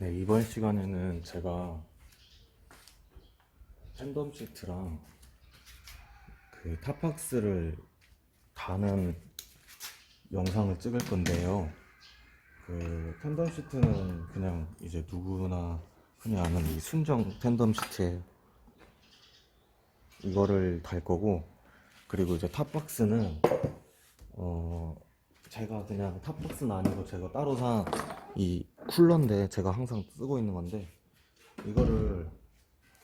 네, 이번 시간에는 제가 팬덤 시트랑 그 탑박스를 다는 영상을 찍을 건데요. 그 팬덤 시트는 그냥 이제 누구나 흔히 아는 이 순정 팬덤 시트에 이거를 달 거고 그리고 이제 탑박스는 어 제가 그냥 탑박스는 아니고 제가 따로 산이 쿨러인데 제가 항상 쓰고 있는 건데 이거를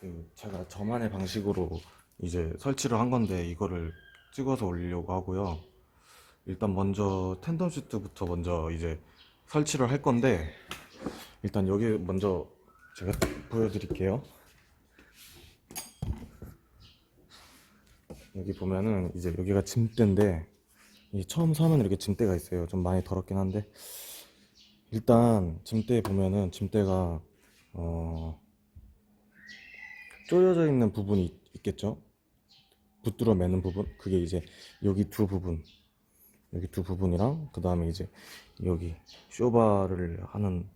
그 제가 저만의 방식으로 이제 설치를 한 건데 이거를 찍어서 올리려고 하고요. 일단 먼저 텐덤 시트부터 먼저 이제 설치를 할 건데 일단 여기 먼저 제가 보여드릴게요. 여기 보면은 이제 여기가 짐대인데 이 처음 사면 이렇게 짐대가 있어요. 좀 많이 더럽긴 한데 일단 짐대 보면은 짐대가 어 쪼여져 있는 부분이 있- 있겠죠. 붙들어 매는 부분 그게 이제 여기 두 부분 여기 두 부분이랑 그 다음에 이제 여기 쇼바를 하는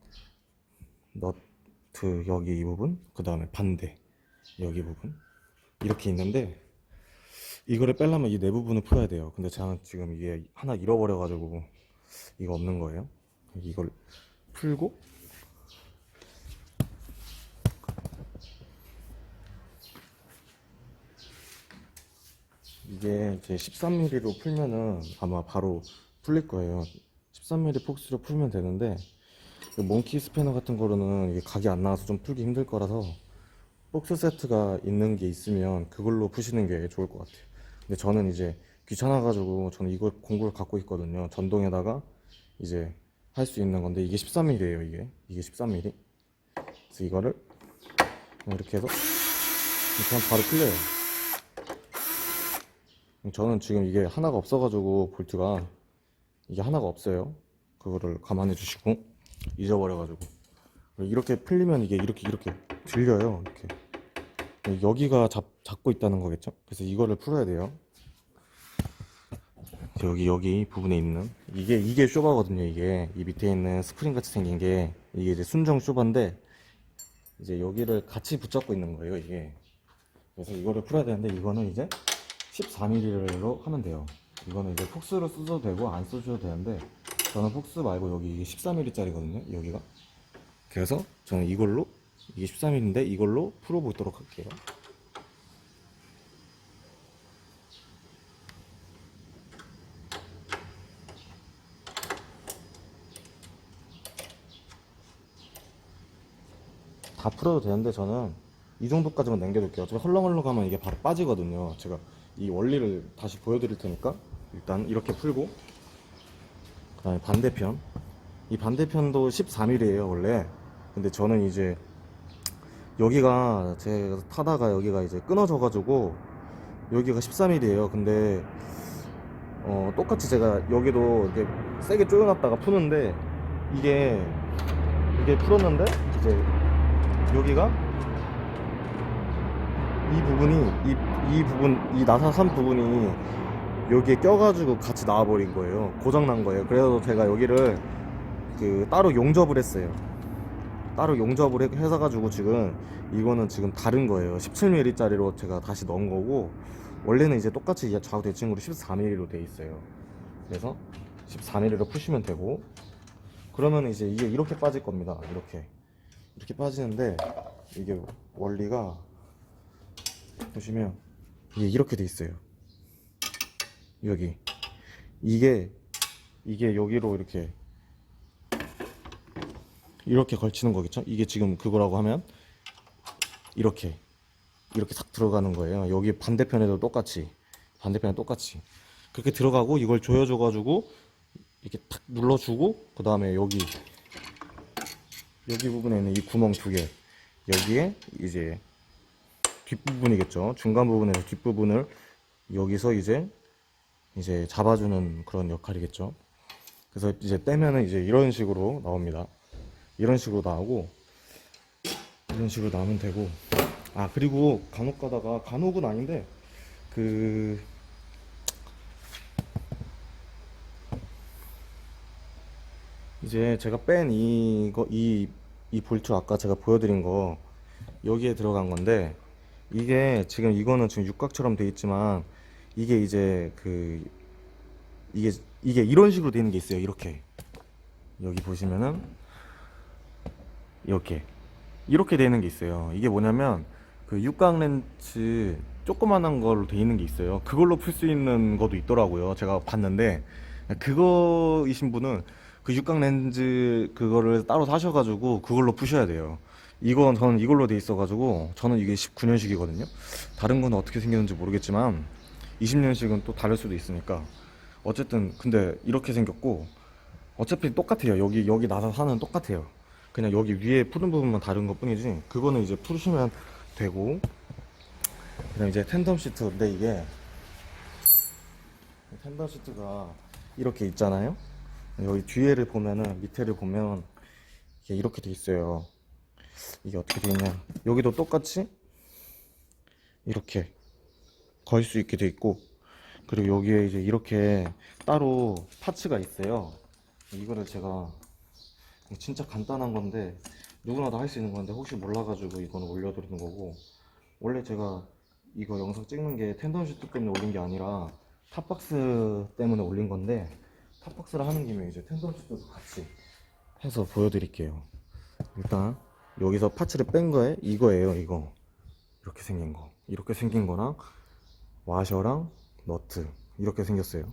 너트 여기 이 부분 그 다음에 반대 여기 부분 이렇게 있는데 이거를 빼려면 이 네 부분을 풀어야 돼요. 근데 저는 지금 이게 하나 잃어버려 가지고 이거 없는 거예요. 이걸 풀고 이게 이제 13mm로 풀면은 아마 바로 풀릴 거예요. 13mm 폭스로 풀면 되는데 그 몽키 스패너 같은 거로는 이게 각이 안 나와서 좀 풀기 힘들 거라서 폭스 세트가 있는 게 있으면 그걸로 푸시는 게 좋을 것 같아요. 근데 저는 이제 귀찮아가지고 저는 이걸 공구를 갖고 있거든요. 전동에다가 이제 할 수 있는 건데 이게 13mm예요. 이게 이게 13mm. 그래서 이거를 이렇게 해서 하면 바로 풀려요. 저는 지금 이게 하나가 없어가지고 볼트가 이게 하나가 없어요. 그거를 감안해 주시고 잊어버려가지고 이렇게 풀리면 이게 이렇게 이렇게 들려요. 이렇게 여기가 잡, 잡고 있다는 거겠죠? 그래서 이거를 풀어야 돼요. 여기 여기 부분에 있는 이게 이게 쇼바거든요. 이게 이 밑에 있는 스프링 같이 생긴 게 이게 이제 순정 쇼바인데 이제 여기를 같이 붙잡고 있는 거예요. 이게 그래서 이거를 풀어야 되는데 이거는 이제 14mm로 하면 돼요. 이거는 이제 폭스로 써도 되고 안 써줘도 되는데 저는 폭스 말고 여기 14mm짜리거든요. 여기가 그래서 저는 이걸로 이게 13mm인데 이걸로 풀어보도록 할게요. 다 풀어도 되는데 저는 이 정도까지만 남겨둘게요. 어차피 헐렁헐렁하면 이게 바로 빠지거든요. 제가 이 원리를 다시 보여드릴 테니까 일단 이렇게 풀고 그 다음에 반대편 이 반대편도 13mm예요 원래. 근데 저는 이제 여기가 제가 타다가 여기가 이제 끊어져 가지고 여기가 13mm예요. 근데 어, 똑같이 제가 여기도 이렇게 세게 조여놨다가 푸는데 이게 이게 풀었는데 이제 여기가 이 부분이 이, 이 부분 이 나사산 부분이 여기에 껴가지고 같이 나와버린 거예요. 고장 난 거예요. 그래서 제가 여기를 그 따로 용접을 했어요. 따로 용접을 해- 해서 가지고 지금 이거는 지금 다른 거예요. 17mm 짜리로 제가 다시 넣은 거고 원래는 이제 똑같이 이 좌우 대칭으로 14mm로 돼 있어요. 그래서 14mm로 푸시면 되고 그러면 이제 이게 이렇게 빠질 겁니다. 이렇게 이렇게 빠지는데 이게 원리가 보시면 이게 이렇게 돼 있어요. 여기 이게 이게 여기로 이렇게 이렇게 걸치는 거겠죠? 이게 지금 그거라고 하면 이렇게 이렇게 싹 들어가는 거예요. 여기 반대편에도 똑같이 반대편에 똑같이 그렇게 들어가고 이걸 조여줘 가지고 이렇게 탁 눌러주고 그 다음에 여기 여기 부분에 있는 이 구멍 두 개. 여기에 이제 뒷부분이겠죠. 중간 부분에서 뒷부분을 여기서 이제 이제 잡아주는 그런 역할이겠죠. 그래서 이제 떼면은 이제 이런 식으로 나옵니다. 이런 식으로 나오고 이런 식으로 나오면 되고. 아 그리고 간혹 가다가 간혹은 아닌데 그 이제 제가 뺀 이거 이 이 볼트 아까 제가 보여드린 거 여기에 들어간 건데 이게 지금 이거는 지금 육각처럼 돼 있지만 이게 이제 그 이게 이게 이런 식으로 되는 게 있어요. 이렇게 여기 보시면은 이렇게 이렇게 되는 게 있어요. 이게 뭐냐면 그 육각 렌즈 조그만한 걸로 돼 있는 게 있어요. 그걸로 풀 수 있는 것도 있더라고요. 제가 봤는데 그거이신 분은 그 육각 렌즈 그거를 따로 사셔가지고 그걸로 푸셔야 돼요. 이건 저는 이걸로 돼 있어가지고 저는 이게 19년식이거든요. 다른 건 어떻게 생겼는지 모르겠지만 20년식은 또 다를 수도 있으니까 어쨌든 근데 이렇게 생겼고 어차피 똑같아요. 여기 여기 나사 사는 똑같아요. 그냥 여기 위에 푸른 부분만 다른 것 뿐이지 그거는 이제 풀으시면 되고 그다음 이제 텐덤 시트인데 이게 텐덤 시트가 이렇게 있잖아요. 여기 뒤에를 보면은 밑에를 보면 이게 이렇게 돼 있어요. 이게 어떻게 돼 있냐? 여기도 똑같이 이렇게 걸 수 있게 돼 있고 그리고 여기에 이제 이렇게 따로 파츠가 있어요. 이거를 제가 진짜 간단한 건데 누구나 다 할 수 있는 건데 혹시 몰라가지고 이거는 올려드리는 거고 원래 제가 이거 영상 찍는 게 텐던 슈트 때문에 올린 게 아니라 탑박스 때문에 올린 건데 탑박스를 하는 김에 이제 슈트도 같이 해서 보여드릴게요. 일단 여기서 파츠를 뺀 거에 이거예요 이거 이렇게 생긴 거 이렇게 생긴 거랑 와셔랑 너트 이렇게 생겼어요.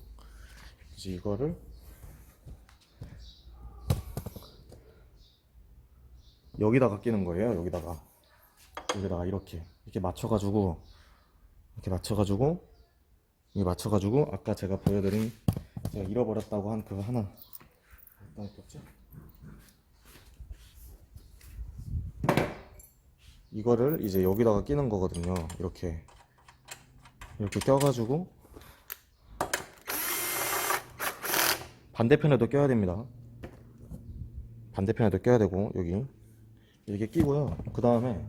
이제 이거를 여기다가 끼는 거예요. 여기다가 여기다가 이렇게 이렇게 맞춰가지고 이렇게 맞춰가지고 이게 맞춰가지고 아까 제가 보여드린 제가 잃어버렸다고 한 그거 하나 어디다 뒀지? 이거를 이제 여기다가 끼는 거거든요. 이렇게 이렇게 껴가지고 반대편에도 껴야 됩니다. 반대편에도 껴야 되고 여기 이렇게 끼고요. 그 다음에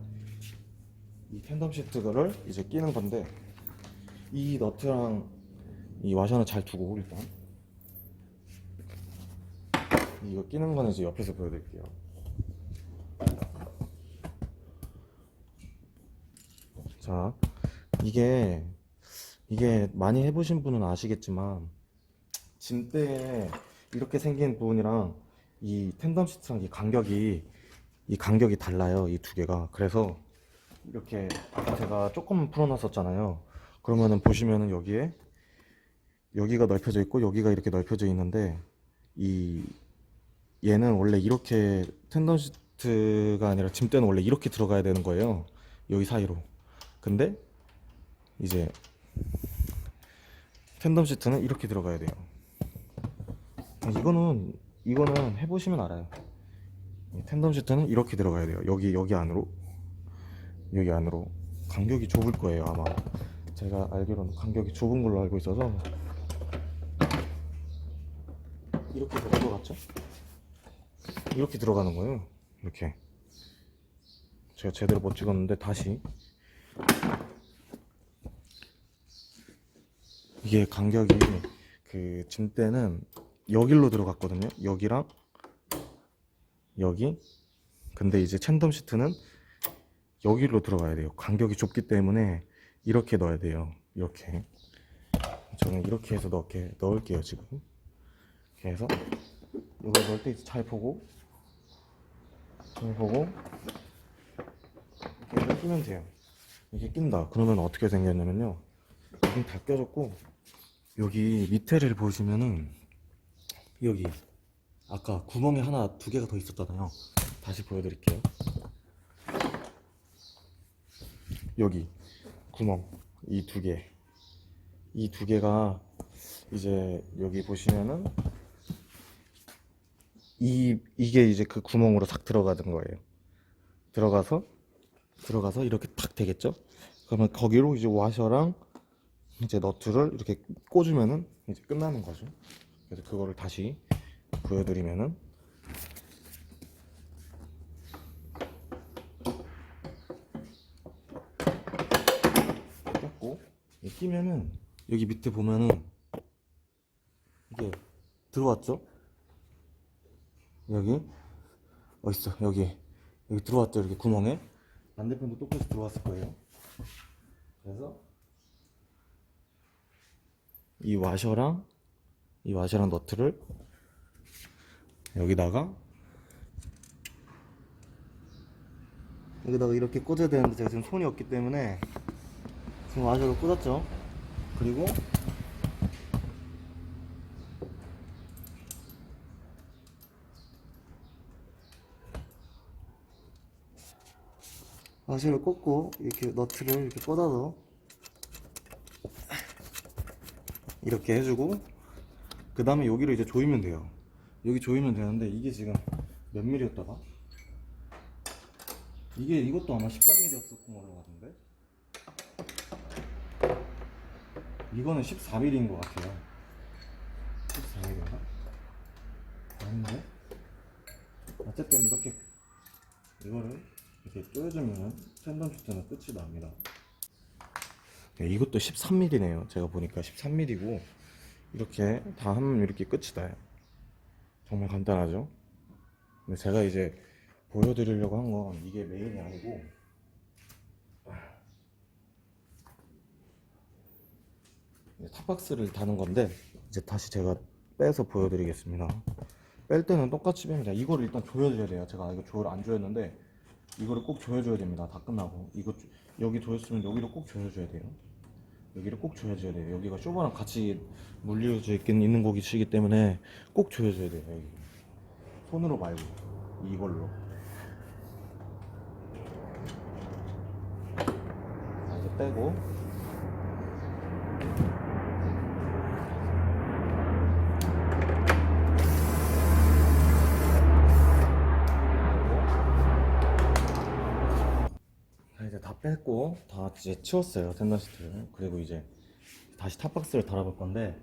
이 텐덤 시트를 이제 끼는 건데 이 너트랑 이 와셔는 잘 두고 일단 이거 끼는 거는 이제 옆에서 보여드릴게요. 자, 이게 이게 많이 해보신 분은 아시겠지만 짐대에 이렇게 생긴 부분이랑 이 텐덤 시트랑 이 간격이 이 간격이 달라요. 이 두 개가. 그래서 이렇게 제가 조금 풀어놨었잖아요. 그러면은 보시면은 여기에 여기가 넓혀져 있고 여기가 이렇게 넓혀져 있는데 이 얘는 원래 이렇게 텐덤 시트가 아니라 짐대는 원래 이렇게 들어가야 되는 거예요. 여기 사이로. 근데 이제 텐덤 시트는 이렇게 들어가야 돼요. 이거는 이거는 해보시면 알아요. 이 텐덤 시트는 이렇게 들어가야 돼요. 여기 여기 안으로 여기 안으로 간격이 좁을 거예요 아마. 제가 알기로는 간격이 좁은 걸로 알고 있어서 이렇게 들어갔죠? 이렇게 들어가는 거예요. 이렇게 제가 제대로 못 찍었는데 다시 이게 간격이 그 짐대는 여길로 들어갔거든요. 여기랑 여기. 근데 이제 챈덤 시트는 여기로 들어가야 돼요. 간격이 좁기 때문에 이렇게 넣어야 돼요. 이렇게. 저는 이렇게 해서 넣을게요 지금. 이렇게 해서 이거 넣을 때 잘 보고 잘 보고 이렇게 끼면 돼요. 이게 낀다. 그러면 어떻게 생겼냐면요. 여기 다 껴졌고 여기 밑에를 보시면은 여기 아까 구멍이 하나 두 개가 더 있었잖아요. 다시 보여드릴게요. 여기 구멍 이 두 개. 이 두 개가 이제 여기 보시면은 이 이게 이제 그 구멍으로 싹 들어가는 거예요. 들어가서 들어가서 이렇게 탁 되겠죠? 그러면 거기로 이제 와셔랑 이제 너트를 이렇게 꽂으면은 이제 끝나는 거죠. 그래서 그거를 다시 보여드리면은 이게 끼면은 여기 밑에 보면은 이게 들어왔죠? 여기? 어딨어? 여기. 여기 들어왔죠? 이렇게 구멍에? 반대편도 똑같이 들어왔을 거예요. 그래서 이 와셔랑 이 와셔랑 너트를 여기다가 여기다가 이렇게 꽂아야 되는데 제가 지금 손이 없기 때문에 지금 와셔를 꽂았죠? 그리고 와셔를 꽂고 이렇게 너트를 이렇게 꽂아서 이렇게 해주고 그 다음에 여기를 이제 조이면 돼요 여기 조이면 되는데 이게 지금 몇 밀리였다가 이게 이것도 아마 13mm였었던 걸로 같은데 이거는 14mm인 것 같아요 14mm인가? 아닌데? 어쨌든 이렇게 이거를 이렇게 쪼여주면 텐덤 슈트는 끝이 납니다. 네, 이것도 13mm네요. 제가 보니까 13mm고 이렇게 다 하면 이렇게 끝이 나요. 정말 간단하죠? 근데 제가 이제 보여드리려고 한 건 이게 메인이 아니고 이제 탑박스를 다는 건데 이제 다시 제가 빼서 보여드리겠습니다. 뺄 때는 똑같이 뺍니다 이거를 일단 조여줘야 돼요. 제가 이거 조를 안 조였는데 이거를 꼭 조여줘야 됩니다. 다 끝나고. 이거 조- 여기 조였으면 여기를 꼭 조여줘야 돼요. 여기를 꼭 조여줘야 돼요. 여기가 쇼바랑 같이 물려져 있긴 있는 곡이시기 때문에 꼭 조여줘야 돼요 여기. 손으로 말고. 이걸로. 자, 이제 빼고 자, 이제 다 이제 치웠어요 텐더 시트를 그리고 이제 다시 탑박스를 달아볼 건데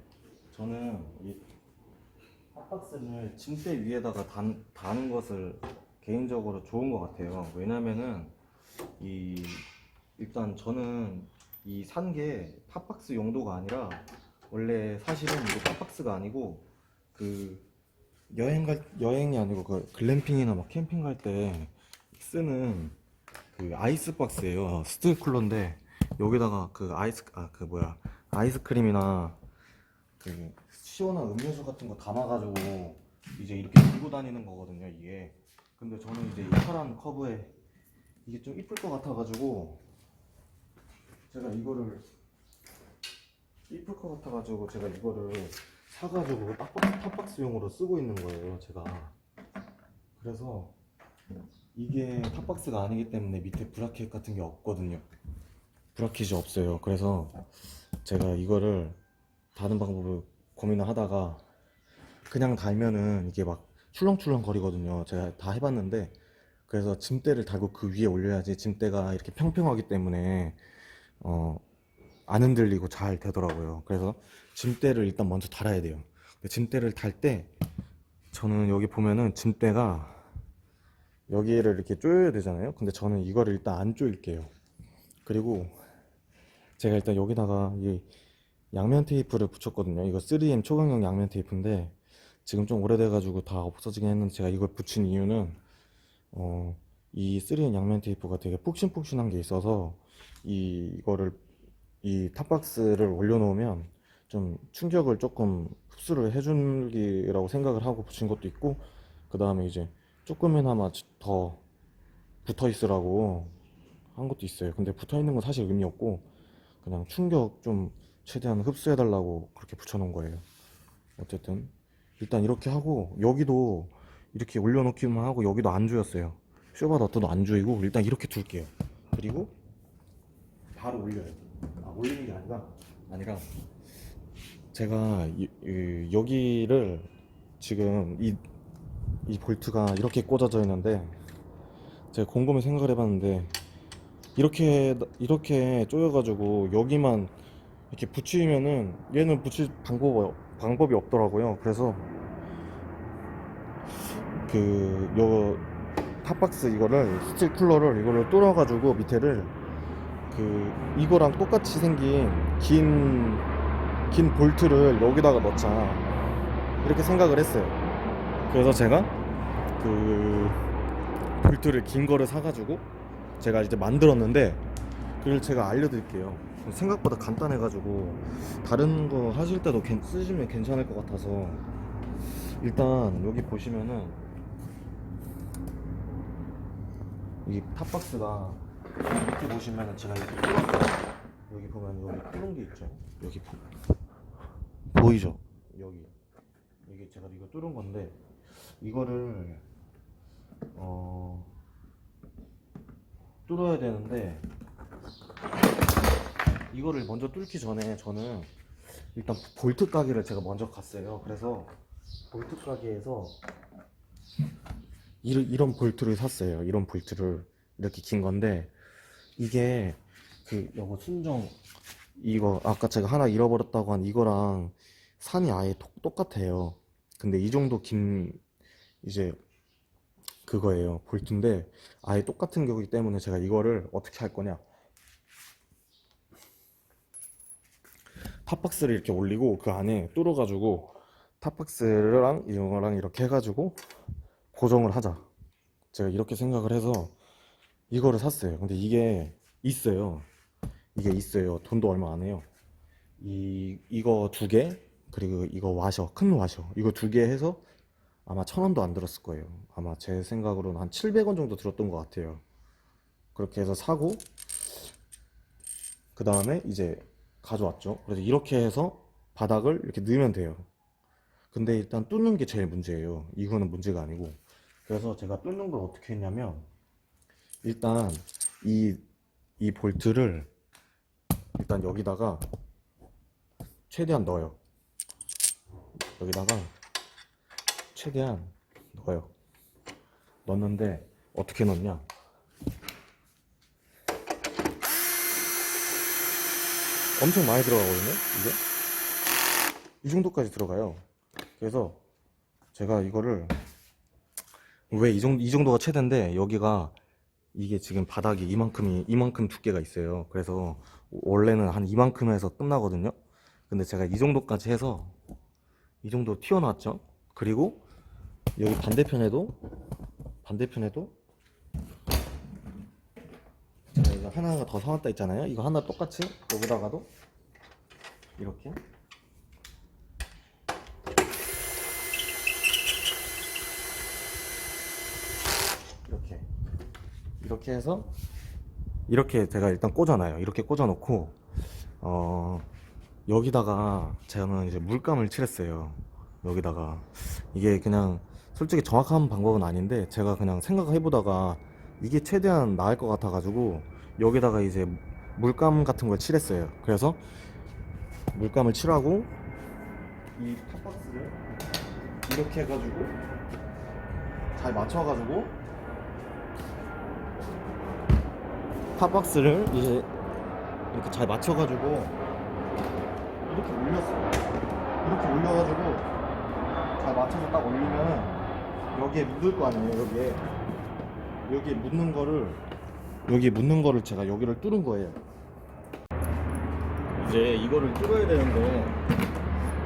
저는 이 탑박스를 침대 위에다가 단, 다는 것을 개인적으로 좋은 것 같아요. 왜냐면은 이 일단 저는 이 산 게 탑박스 용도가 아니라 원래 사실은 이게 탑박스가 아니고 그 여행 갈 여행이 아니고 그 글램핑이나 막 캠핑 갈 때 쓰는 그 아이스박스예요. 스틸 쿨러인데 여기다가 그 아이스 아 그 뭐야 아이스크림이나 그 시원한 음료수 같은 거 담아가지고 이제 이렇게 들고 다니는 거거든요. 이게 근데 저는 이제 이 파란 커브에 이게 좀 이쁠 것 같아가지고 제가 이거를 이쁠 것 같아가지고 제가 이거를 사가지고 탑박스, 탑박스용으로 쓰고 있는 거예요. 제가 그래서 이게 탑박스가 아니기 때문에 밑에 브라켓 같은 게 없거든요. 브라켓이 없어요. 그래서 제가 이거를 다른 방법을 고민을 하다가 그냥 달면은 이게 막 출렁출렁 거리거든요. 제가 다 해봤는데 그래서 짐대를 달고 그 위에 올려야지 짐대가 이렇게 평평하기 때문에 어, 안 흔들리고 잘 되더라고요. 그래서 짐대를 일단 먼저 달아야 돼요. 짐대를 달 때 저는 여기 보면은 짐대가 여기를 이렇게 조여야 되잖아요. 근데 저는 이거를 일단 안 조일게요. 그리고 제가 일단 여기다가 이 양면 테이프를 붙였거든요. 이거 3M 초강력 양면 테이프인데 지금 좀 오래돼가지고 다 없어지긴 했는데 제가 이걸 붙인 이유는 어, 이 3M 양면 테이프가 되게 푹신푹신한 게 있어서 이 이거를 이 탑박스를 올려놓으면 좀 충격을 조금 흡수를 해주기라고 생각을 하고 붙인 것도 있고 그 다음에 이제 조금이나마 더 붙어 있으라고 한 것도 있어요. 근데 붙어 있는 건 사실 의미 없고 그냥 충격 좀 최대한 흡수해 달라고 그렇게 붙여 놓은 거예요. 어쨌든 일단 이렇게 하고 여기도 이렇게 올려놓기만 하고 여기도 안 조였어요. 쇼바 너트도 안 조이고 일단 이렇게 둘게요. 그리고 바로 올려요. 아, 올리는 게 아니라 아니라 제가 이- 이- 여기를 지금 이, 이 볼트가 이렇게 꽂아져 있는데 제가 곰곰이 생각을 해봤는데 이렇게 이렇게 조여가지고 여기만 이렇게 붙이면은 얘는 붙일 방법 방법이 없더라고요. 그래서 그요 탑박스 이거를 스틸 쿨러를 이거를 뚫어가지고 밑에를 그 이거랑 똑같이 생긴 긴, 긴 볼트를 여기다가 넣자 이렇게 생각을 했어요. 그래서 제가 그 볼트 볼트를 긴 거를 사가지고 제가 이제 만들었는데 그걸 제가 알려드릴게요. 생각보다 간단해가지고 다른 거 하실 때도 괜- 쓰시면 괜찮을 것 같아서 일단 여기 보시면은 이 탑박스가 밑에 보시면은 제가 이렇게 뚫었어요. 여기 보면 여기 뚫은 게 있죠. 여기 보, 보이죠? 여기 이게 제가 이거 뚫은 건데 이거를 어 뚫어야 되는데 이거를 먼저 뚫기 전에 저는 일단 볼트 가게를 제가 먼저 갔어요. 그래서 볼트 가게에서 이런, 이런 볼트를 샀어요. 이런 볼트를 이렇게 긴 건데 이게 그 요거 순정 이거 아까 제가 하나 잃어버렸다고 한 이거랑 산이 아예 똑- 똑같아요. 근데 이 정도 긴 이제 그거예요. 볼트인데 아예 똑같은 거기 때문에 제가 이거를 어떻게 할 거냐? 탑박스를 이렇게 올리고 그 안에 뚫어가지고 탑박스랑 이거랑 이렇게 해가지고 고정을 하자. 제가 이렇게 생각을 해서 이거를 샀어요. 근데 이게 있어요. 이게 있어요. 돈도 얼마 안 해요. 이 이거 두 개, 그리고 이거 와셔, 큰 와셔. 이거 두 개 해서 아마 천 원도 안 들었을 거예요. 아마 제 생각으로는 한 700원 정도 들었던 것 같아요. 그렇게 해서 사고, 그 다음에 이제 가져왔죠. 그래서 이렇게 해서 바닥을 이렇게 넣으면 돼요. 근데 일단 뚫는 게 제일 문제예요. 이거는 문제가 아니고. 그래서 제가 뚫는 걸 어떻게 했냐면, 일단 이, 이 볼트를 일단 여기다가 최대한 넣어요. 여기다가 최대한 넣어요. 넣는데 어떻게 넣냐? 엄청 많이 들어가거든요. 이게 이 정도까지 들어가요. 그래서 제가 이거를 왜 이 정도 이 정도가 최대인데 여기가 이게 지금 바닥이 이만큼이 이만큼 두께가 있어요. 그래서 원래는 한 이만큼에서 끝나거든요. 근데 제가 이 정도까지 해서 이 정도 튀어나왔죠. 그리고 여기 반대편에도 반대편에도 이거 하나가 더 사왔다 있잖아요. 이거 하나 똑같이 여기다가도 이렇게 이렇게 이렇게 해서 이렇게 제가 일단 꽂아놔요. 이렇게 꽂아놓고 어 여기다가 저는 이제 물감을 칠했어요. 여기다가 이게 그냥 솔직히 정확한 방법은 아닌데 제가 그냥 생각해보다가 이게 최대한 나을 것 같아가지고 여기다가 이제 물감 같은 걸 칠했어요. 그래서 물감을 칠하고 이 탑박스를 이렇게 해가지고 잘 맞춰가지고 탑박스를 이제 이렇게 잘 맞춰가지고 이렇게 올렸어요. 이렇게 올려가지고 잘 맞춰서 딱 올리면 여기에 묻을 거 아니에요. 여기에 여기에 묻는 거를 여기에 묻는 거를 제가 여기를 뚫은 거예요. 이제 이거를 뚫어야 되는데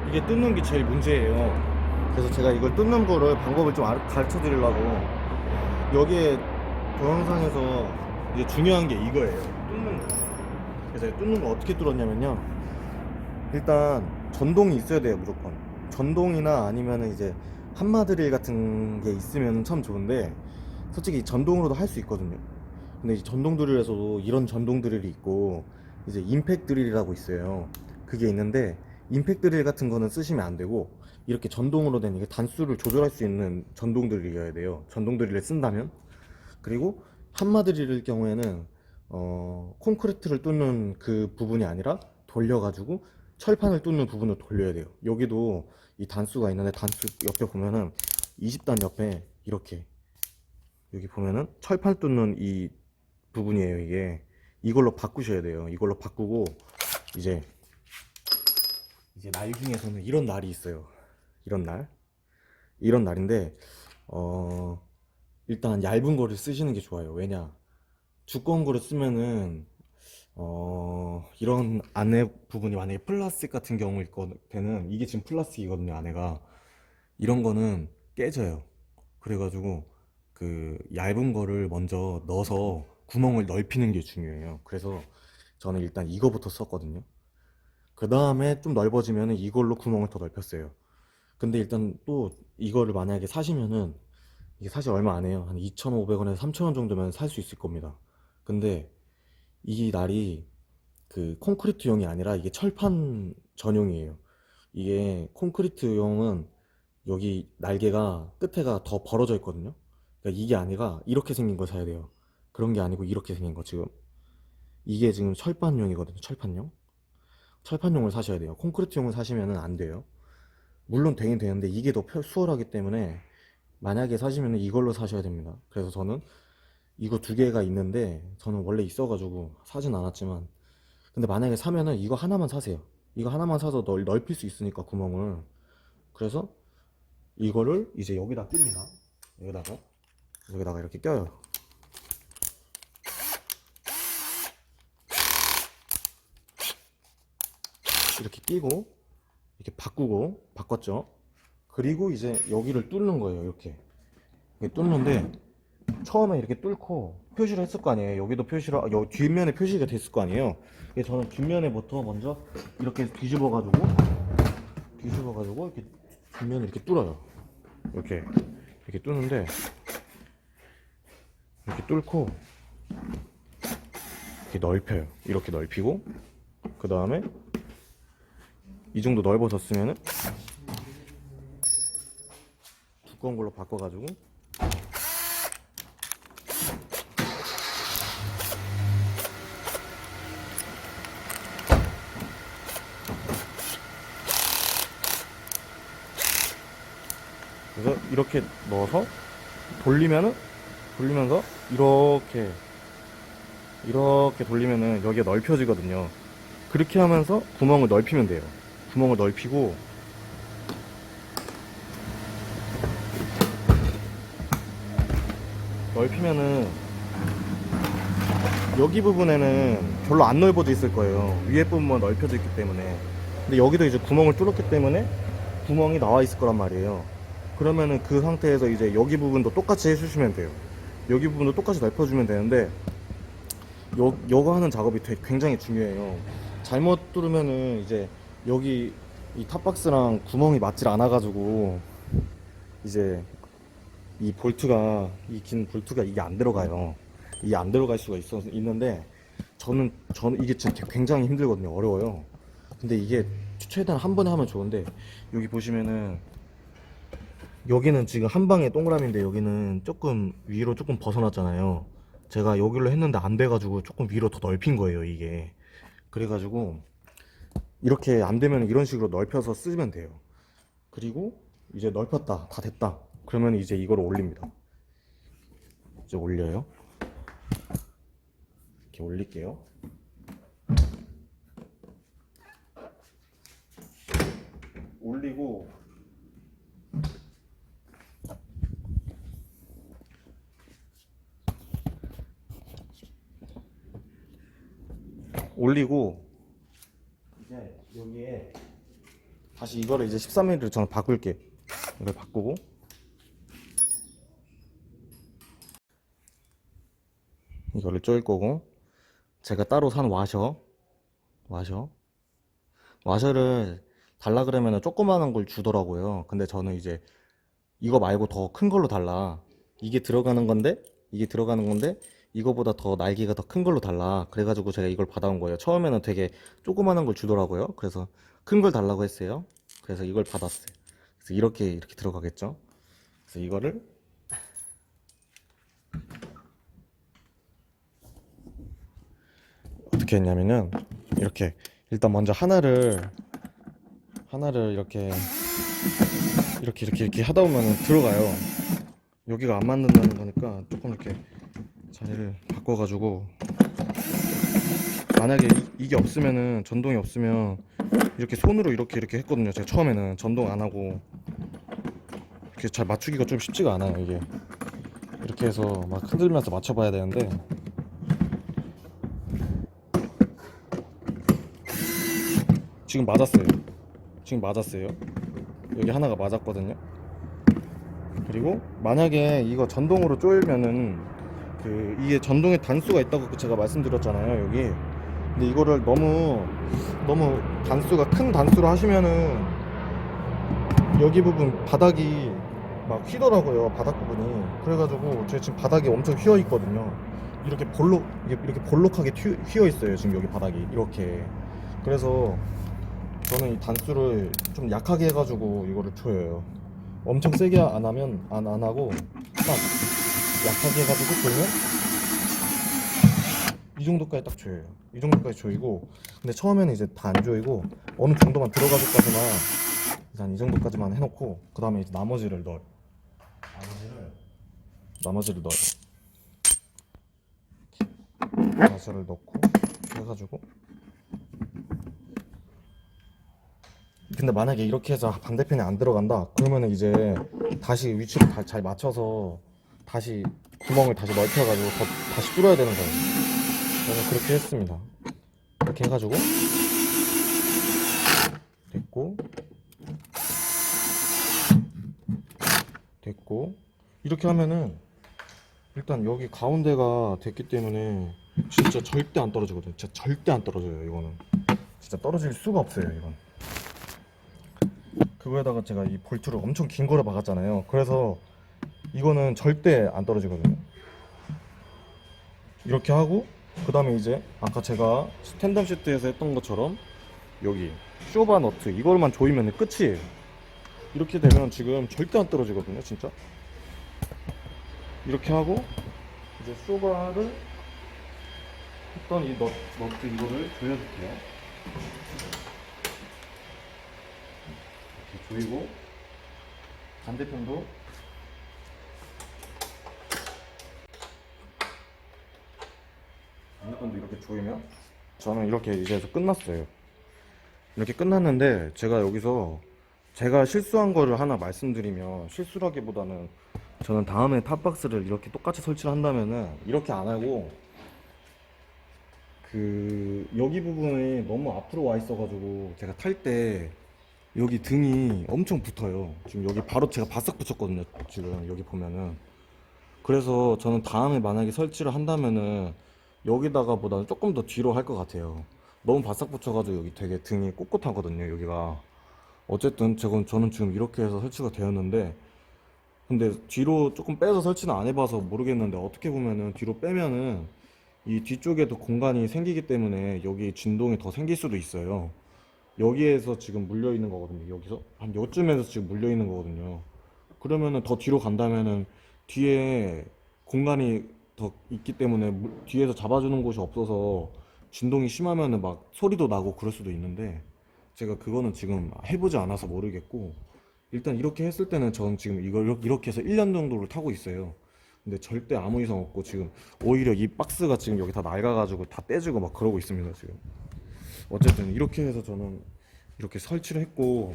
이게 뜯는 게 제일 문제예요. 그래서 제가 이걸 뜯는 거를 방법을 좀 가르쳐 드리려고 여기에 동영상에서 이제 중요한 게 이거예요. 뚫는 거. 그래서 뚫는 거 어떻게 뚫었냐면요. 일단 전동이 있어야 돼요, 무조건. 전동이나 아니면은 이제 한마드릴 같은 게 있으면 참 좋은데 솔직히 전동으로도 할 수 있거든요. 근데 전동 드릴에서도 이런 전동 드릴이 있고 이제 임팩 드릴이라고 있어요. 그게 있는데 임팩 드릴 같은 거는 쓰시면 안 되고 이렇게 전동으로 된 이게 단수를 조절할 수 있는 전동 드릴이어야 돼요. 전동 드릴을 쓴다면 그리고 한마 드릴일 경우에는 어 콘크리트를 뚫는 그 부분이 아니라 돌려가지고 철판을 뚫는 부분을 돌려야 돼요. 여기도 이 단수가 있는데 단수 옆에 보면은 20단 옆에 이렇게 여기 보면은 철판 뚫는 이 부분이에요. 이게 이걸로 바꾸셔야 돼요. 이걸로 바꾸고 이제 이제 날 중에서는 이런 날이 있어요. 이런 날 이런 날인데 어 일단 얇은 거를 쓰시는 게 좋아요. 왜냐 두꺼운 거를 쓰면은 어 이런 안에 부분이 만약에 플라스틱 같은 경우일 거 때는 이게 지금 플라스틱이거든요 안에가 이런 거는 깨져요 그래가지고 그 얇은 거를 먼저 넣어서 구멍을 넓히는 게 중요해요. 그래서 저는 일단 이거부터 썼거든요. 그 다음에 좀 넓어지면은 이걸로 구멍을 더 넓혔어요. 근데 일단 또 이거를 만약에 사시면은 이게 사실 얼마 안 해요. 한 2,500원에서 3,000원 정도면 살 수 있을 겁니다. 근데 이 날이 그 콘크리트용이 아니라 이게 철판 전용이에요. 이게 콘크리트용은 여기 날개가 끝에가 더 벌어져 있거든요. 그러니까 이게 아니라 이렇게 생긴 걸 사야 돼요. 그런 게 아니고 이렇게 생긴 거 지금. 이게 지금 철판용이거든요. 철판용. 철판용을 사셔야 돼요. 콘크리트용을 사시면 안 돼요. 물론 되긴 되는데 이게 더 편- 수월하기 때문에 만약에 사시면 이걸로 사셔야 됩니다. 그래서 저는 이거 두 개가 있는데 저는 원래 있어가지고 사진 않았지만 근데 만약에 사면은 이거 하나만 사세요. 이거 하나만 사서 넓, 넓힐 수 있으니까 구멍을 그래서 이거를 이제 여기다 낍니다. 여기다가 여기다가 이렇게 껴요. 이렇게 끼고 이렇게 바꾸고 바꿨죠. 그리고 이제 여기를 뚫는 거예요. 이렇게 뚫는데 처음에 이렇게 뚫고 표시를 했을 거 아니에요. 여기도 표시를 아, 여 뒷면에 표시가 됐을 거 아니에요. 그래서 저는 뒷면에부터 먼저 이렇게 뒤집어 가지고 뒤집어 가지고 이렇게 뒷면을 이렇게 뚫어요. 이렇게 이렇게 뚫는데 이렇게 뚫고 이렇게 넓혀요. 이렇게 넓히고 그 다음에 이 정도 넓어졌으면은 두꺼운 걸로 바꿔가지고 이렇게 넣어서 돌리면은 돌리면서 이렇게 이렇게 돌리면은 여기가 넓혀지거든요. 그렇게 하면서 구멍을 넓히면 돼요. 구멍을 넓히고 넓히면은 여기 부분에는 별로 안 넓어져 있을 거예요. 위에 부분만 넓혀져 있기 때문에. 근데 여기도 이제 구멍을 뚫었기 때문에 구멍이 나와 있을 거란 말이에요. 그러면은 그 상태에서 이제 여기 부분도 똑같이 해주시면 돼요. 여기 부분도 똑같이 넓혀주면 되는데 요, 요거 하는 작업이 되게 굉장히 중요해요. 잘못 뚫으면은 이제 여기 이 탑박스랑 구멍이 맞질 않아 가지고 이제 이 볼트가 이 긴 볼트가 이게 안 들어가요. 이게 안 들어갈 수가 있어 있는데 저는 저는 이게 진짜 굉장히 힘들거든요. 어려워요. 근데 이게 최대한 한 번에 하면 좋은데 여기 보시면은 여기는 지금 한 방에 동그라미인데 여기는 조금 위로 조금 벗어났잖아요. 제가 여기로 했는데 안 돼가지고 조금 위로 더 넓힌 거예요, 이게. 그래가지고 이렇게 안 되면 이런 식으로 넓혀서 쓰면 돼요. 그리고 이제 넓혔다, 다 됐다. 그러면 이제 이걸 올립니다. 이제 올려요. 이렇게 올릴게요. 올리고 올리고 이제 여기에 다시 이거를 이제 13mm로 저는 바꿀게 이걸 바꾸고. 이거를 조일 거고. 제가 따로 산 와셔. 와셔. 와셔를 달라 그러면은 조그마한 걸 주더라고요. 근데 저는 이제 이거 말고 더 큰 걸로 달라. 이게 들어가는 건데? 이게 들어가는 건데 이거보다 더 날개가 더 큰 걸로 달라. 그래가지고 제가 이걸 받아온 거예요. 처음에는 되게 조그마한 걸 주더라고요. 그래서 큰 걸 달라고 했어요. 그래서 이걸 받았어요. 그래서 이렇게 이렇게 들어가겠죠? 그래서 이거를 어떻게 했냐면은 이렇게 일단 먼저 하나를 하나를 이렇게 이렇게 이렇게 이렇게 하다 보면 들어가요. 여기가 안 맞는다는 거니까 조금 이렇게 자리를 바꿔가지고 만약에 이, 게 없으면은 전동이 없으면 이렇게 손으로 이렇게 이렇게 했거든요. 제가 처음에는 전동 안 하고 이렇게 잘 맞추기가 좀 쉽지가 않아요 이게. 이렇게 해서 막 흔들면서 맞춰봐야 되는데. 지금 맞았어요. 지금 맞았어요. 여기 하나가 맞았거든요. 그리고 만약에 이거 전동으로 조이면은 그 이게 전동의 단수가 있다고 제가 말씀드렸잖아요 여기. 근데 이거를 너무 너무 단수가 큰 단수로 하시면은 여기 부분 바닥이 막 휘더라고요 바닥 부분이. 그래가지고 제 지금 바닥이 엄청 휘어 있거든요. 이렇게 볼록 이렇게 볼록하게 튀, 휘어 있어요 지금 여기 바닥이. 이렇게. 그래서 저는 이 단수를 좀 약하게 해가지고 이거를 조여요. 엄청 세게 안 하면 안, 안 하고 딱 약하게 해가지고 조이면 이 정도까지 딱 조여요. 이 정도까지 조이고 근데 처음에는 이제 다 안 조이고 어느 정도만 들어가기까지만 한이 정도까지만 해놓고 그 다음에 이제 나머지를 넣어요. 나머지를? 나머지를 넣어요. 나머지를 넣고 해가지고. 근데 만약에 이렇게 해서 반대편에 안 들어간다? 그러면은 이제 다시 위치를 다, 잘 맞춰서 다시 구멍을 다시 넓혀가지고 더, 다시 뚫어야 되는 거예요. 저는 그렇게 했습니다. 이렇게 해가지고 됐고 됐고 이렇게 하면은 일단 여기 가운데가 됐기 때문에 진짜 절대 안 떨어지거든요. 진짜 절대 안 떨어져요 이거는. 진짜 떨어질 수가 없어요 이건. 그거에다가 제가 이 볼트를 엄청 긴 거를 박았잖아요. 그래서 이거는 절대 안 떨어지거든요. 이렇게 하고 그 다음에 이제 아까 제가 스탠덤 시트에서 했던 것처럼 여기 쇼바 너트 이걸만 조이면 끝이에요. 이렇게 되면 지금 절대 안 떨어지거든요 진짜. 이렇게 하고 이제 쇼바를 했던 이 너, 너트 이거를 조여줄게요. 이렇게 조이고 반대편도 반대편도 이렇게 조이면 저는 이렇게 이제 해서 끝났어요 이렇게 끝났는데 제가 여기서 제가 실수한 거를 하나 말씀드리면 실수라기보다는 저는 다음에 탑박스를 이렇게 똑같이 설치를 한다면은 이렇게 안 하고 그 여기 부분이 너무 앞으로 와 있어가지고 제가 탈 때 여기 등이 엄청 붙어요. 지금 여기 바로 제가 바싹 붙였거든요. 지금 여기 보면은 그래서 저는 다음에 만약에 설치를 한다면은 여기다가 보다는 조금 더 뒤로 할 것 같아요. 너무 바싹 붙여가지고 여기 되게 등이 꼿꼿하거든요. 여기가 어쨌든 저건 저는 지금 이렇게 해서 설치가 되었는데 근데 뒤로 조금 빼서 설치는 안 해봐서 모르겠는데 어떻게 보면은 뒤로 빼면은 이 뒤쪽에도 공간이 생기기 때문에 여기 진동이 더 생길 수도 있어요. 여기에서 지금 물려 있는 거거든요. 여기서 한 요쯤에서 지금 물려 있는 거거든요. 그러면은 더 뒤로 간다면은 뒤에 공간이 더 있기 때문에 물- 뒤에서 잡아주는 곳이 없어서 진동이 심하면은 막 소리도 나고 그럴 수도 있는데 제가 그거는 지금 해보지 않아서 모르겠고 일단 이렇게 했을 때는 저는 지금 이걸 이렇게 해서 1년 정도를 타고 있어요. 근데 절대 아무 이상 없고 지금 오히려 이 박스가 지금 여기 다 낡아가지고 다 떼지고 막 그러고 있습니다 지금. 어쨌든 이렇게 해서 저는 이렇게 설치를 했고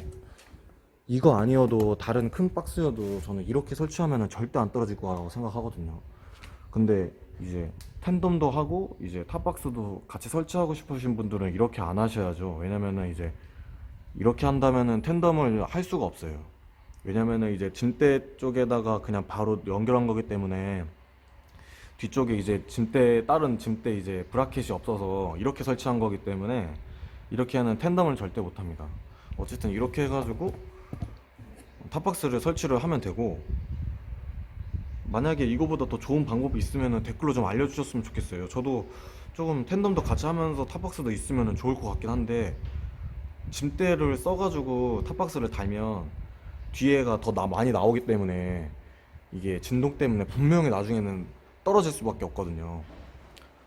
이거 아니어도 다른 큰 박스여도 저는 이렇게 설치하면은 절대 안 떨어질 거라고 생각하거든요. 근데 이제 텐덤도 하고 이제 탑박스도 같이 설치하고 싶으신 분들은 이렇게 안 하셔야죠. 왜냐면은 이제 이렇게 한다면은 텐덤을 할 수가 없어요. 왜냐면은 이제 짐대 쪽에다가 그냥 바로 연결한 거기 때문에 뒤쪽에 이제 짐대 다른 짐대 이제 브라켓이 없어서 이렇게 설치한 거기 때문에 이렇게 하는 텐덤을 절대 못 합니다. 어쨌든 이렇게 해가지고 탑박스를 설치를 하면 되고 만약에 이거보다 더 좋은 방법이 있으면 댓글로 좀 알려주셨으면 좋겠어요. 저도 조금 텐덤도 같이 하면서 탑박스도 있으면 좋을 것 같긴 한데 짐대를 써가지고 탑박스를 달면 뒤에가 더 나- 많이 나오기 때문에 이게 진동 때문에 분명히 나중에는 떨어질 수밖에 없거든요.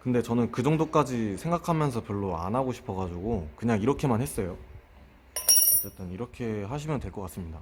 근데 저는 그 정도까지 생각하면서 별로 안 하고 싶어가지고 그냥 이렇게만 했어요. 어쨌든 이렇게 하시면 될 것 같습니다.